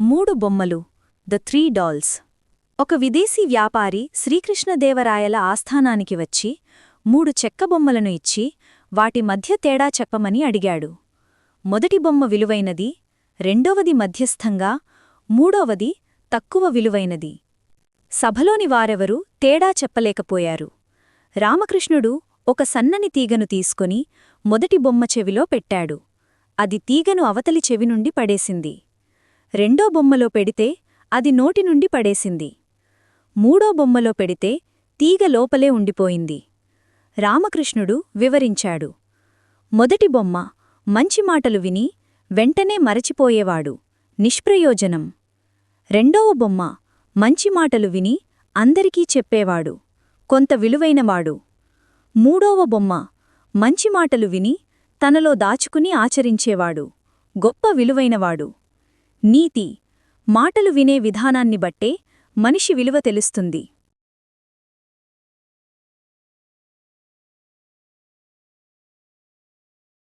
మూడు బొమ్మలు the three dolls. ఒక విదేశీ వ్యాపారి శ్రీకృష్ణదేవరాయల ఆస్థానానికి వచ్చి మూడు చెక్క బొమ్మలను ఇచ్చి వాటి మధ్య తేడా చెప్పమని అడిగాడు. మొదటి బొమ్మ విలువైనది రెండవది మధ్యస్థంగా మూడవది తక్కువ విలువైనది. సభలోని వారెవరూ తేడా చెప్పలేకపోయారు. రామకృష్ణుడు ఒక సన్నని తీగను తీసుకొని మొదటి బొమ్మ చెవిలో పెట్టాడు. అది తీగను అవతలి చెవి నుండి పడేసింది. రెండో బొమ్మలో పెడితే అది నోటి నుండి పడేసింది. మూడో బొమ్మలో పెడితే తీగ లోపలే ఉండిపోయింది. రామకృష్ణుడు వివరించాడు. మొదటి బొమ్మ మంచి మాటలు విని వెంటనే మరచిపోయేవాడు. నిష్ప్రయోజనం. రెండవ బొమ్మ మంచి మాటలు విని అందరికీ చెప్పేవాడు. కొంత విలువైనవాడు. మూడోవ బొమ్మ మంచి మాటలు విని తనలో దాచుకుని ఆచరించేవాడు. గొప్ప విలువైనవాడు. నీతి. మాటలు వినే విధానాన్ని బట్టే మనిషి విలువ తెలుస్తుంది.